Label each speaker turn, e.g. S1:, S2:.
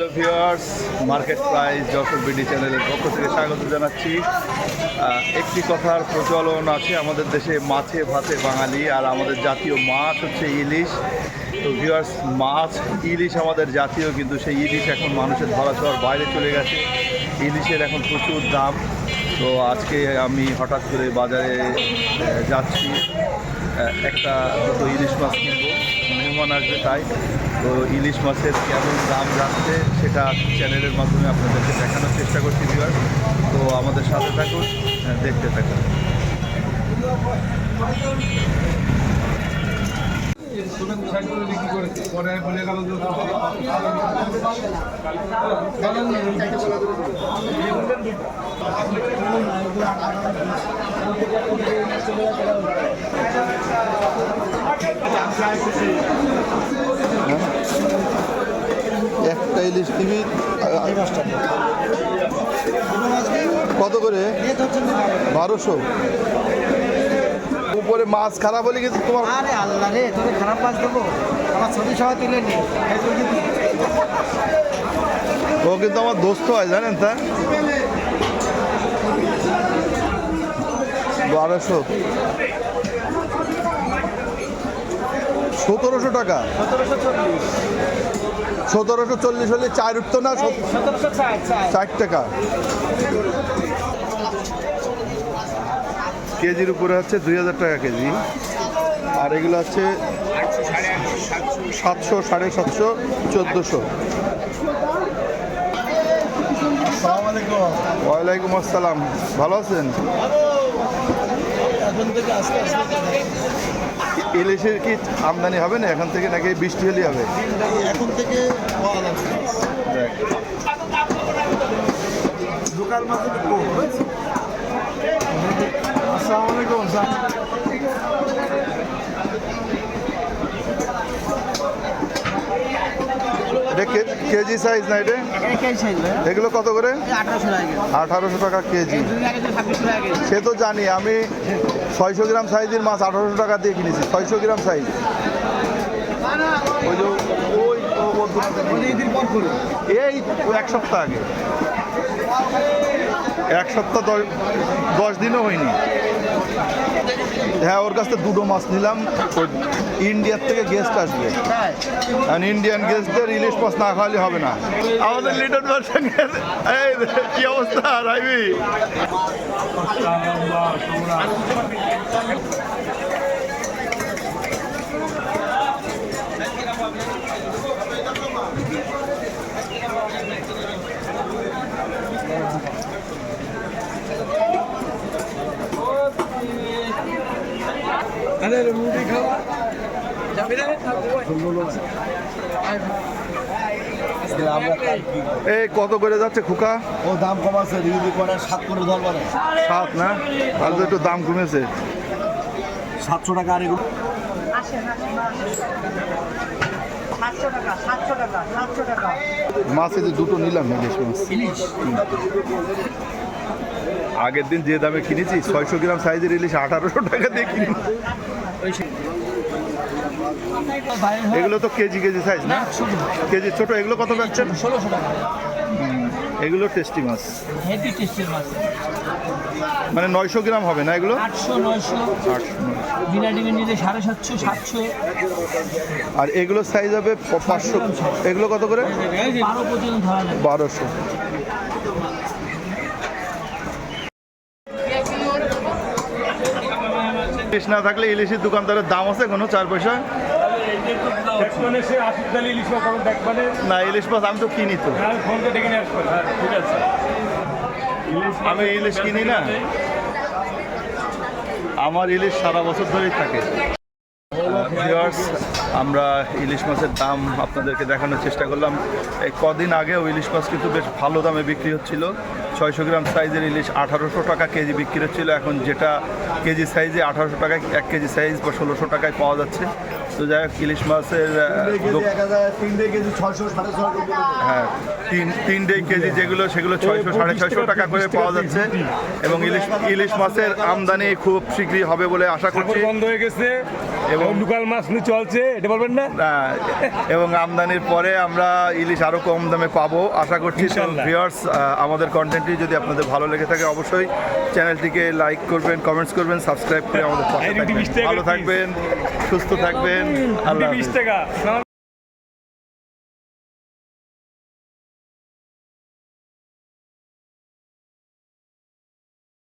S1: Hello viewers, market price Jessore BD চ্যানেলের পক্ষ থেকে স্বাগত জানাচ্ছি। একটি কথার প্রচলন আছে, আমাদের দেশে মাছে ভাতে বাঙালি, আর আমাদের জাতীয় মাছ হচ্ছে ইলিশ। তো ভিউয়ার্স, মাছ, ইলিশ আমাদের জাতীয়, কিন্তু সেই ইলিশ এখন মানুষের ধরা ছোঁয়ার বাইরে চলে গেছে। ইলিশের এখন প্রচুর দাম। তো আজকে আমি হঠাৎ করে বাজারে যাচ্ছি। একটা দুটো ইলিশ মাছ কিনবো। মেহমান আসবে তাই। তো ইলিশ মাছের কেমন দাম যাচ্ছে সেটা চ্যানেলের মাধ্যমে আপনাদেরকে দেখানোর চেষ্টা করছি বিবার তো আমাদের সাথে থাকুন আহ, দেখতে থাকুন। একটা ইলিশ কত করে? বারোশো। উপরে মাছ খারাপ হলে কিন্তু তোমার
S2: আরে আল্লাহ রে তোকে খারাপ মাছ দেবো। আমার ছবি সহ তুলে নি।
S1: ও কিন্তু আমার দোস্ত হয় জানেন তা? বারোশো। সতেরোশো টাকা।
S2: সতেরোশো চল্লিশ
S1: হলে চার উঠতো না
S2: ষাট
S1: টাকা। কেজির উপরে হচ্ছে দুই হাজার টাকা কেজি। আর এগুলো হচ্ছে সাতশো সাড়ে সাতশো চোদ্দোশো। ওয়ালাইকুম আসসালাম। ভালো আছেন?
S2: এখন থেকে আস্তে আস্তে
S1: ইলিশের কি আমদানি হবে না? এখন থেকে নাকি বৃষ্টি হলেই হবে?
S2: এখন থেকে দোকান মাঝে আসসালামু আলাইকুম স্যার
S1: এটা কে- কেজি সাইজ না এটা? এগুলো কত করে?
S2: আঠারোশো টাকা
S1: কেজি। সে তো জানি আমি ছয়শো গ্রাম সাইজের মাছ আঠারোশো টাকা দিয়ে কিনেছি ছয়শো গ্রাম সাইজ ওই যে ওই এই এক সপ্তাহ আগে। এক সপ্তাহ দশ দশ দিনও হয়নি। হ্যাঁ ওর কাছ থেকে দুটো মাছ নিলাম। ইন্ডিয়ার থেকে গেস্ট আসবে। আর ইন্ডিয়ান গেস্টদের ইলিশ মাছ না খাওয়ালে হবে না। আমাদের লিটন সঙ্গে এই কি অবস্থা রাইবি
S2: আরে খাওয়া
S1: এই কত করে যাচ্ছে খোকা?
S3: ও দাম কম আছে রিভিউ করে সাত করে ধর মানে
S1: সাত না? তো একটু দাম কমেছে।
S3: সাতশো টাকা আর এগুলো।
S1: মাছ দুটো নিলাম ইলিশ মাছ। আগের দিন যে দামে কিনেছি, ছয়শো গ্রাম সাইজের ইলিশ আঠারোশো টাকা দিয়ে কিনি এগুলো তো কেজি কেজি সাইজ না? কেজি ছোট, এগুলো কত পাচ্ছেন
S2: ষোলোশো টাকা
S1: এগুলো টেস্টি মাছ। মানে নয়শো গ্রাম হবে না এগুলো?
S2: আটশো বিনা সাড়ে সাতশো সাতশো
S1: আর এগুলো সাইজ হবে পাঁচশো। এগুলো কত করে? বারোশো। ইলিশ না থাকলে ইলিশের দোকানদারের দাম আছে কোনো চার পয়সা? না, ইলিশ মাছ আমি তো কিনি তো। আমি ইলিশ কিনি না। আমার ইলিশ সারা বছর ধরেই থাকে। আমরা ইলিশ মাছের দাম আপনাদেরকে দেখানোর চেষ্টা করলাম। এই কদিন আগেও ইলিশ মাছ কিন্তু বেশ ভালো দামে বিক্রি হচ্ছিল। ছয়শো গ্রাম সাইজের ইলিশ আঠারোশো টাকা কেজি বিক্রি হচ্ছিল। এখন যেটা কেজি সাইজে আঠারোশো টাকায় এক কেজি সাইজ বা ষোলোশো টাকায় পাওয়া যাচ্ছে। তো যাই হোক ইলিশ মাছের হ্যাঁ তিন তিন তিনটে কেজি যেগুলো সেগুলো ছয়শো সাড়ে ছয়শো টাকা করে পাওয়া যাচ্ছে। এবং ইলিশ ইলিশ মাছের আমদানি খুব শীঘ্রই হবে বলে আশা করছি।
S4: বন্ধ হয়ে গেছে।
S1: এবং-
S4: লোকাল মাছ নিয়ে চলছে এটা বলবেন না?
S1: এবং আমদানির পরে আমরা ইলিশ আরও কম দামে পাবো আশা করছি। ভিউয়ার্স আমাদের কন্টেন্টটি যদি আপনাদের ভালো লেগে থাকে অবশ্যই চ্যানেলটিকে লাইক করবেন কমেন্টস করবেন সাবস্ক্রাইব করে আমাদের ভালো থাকবেন সুস্থ থাকবেন। আল্লাহ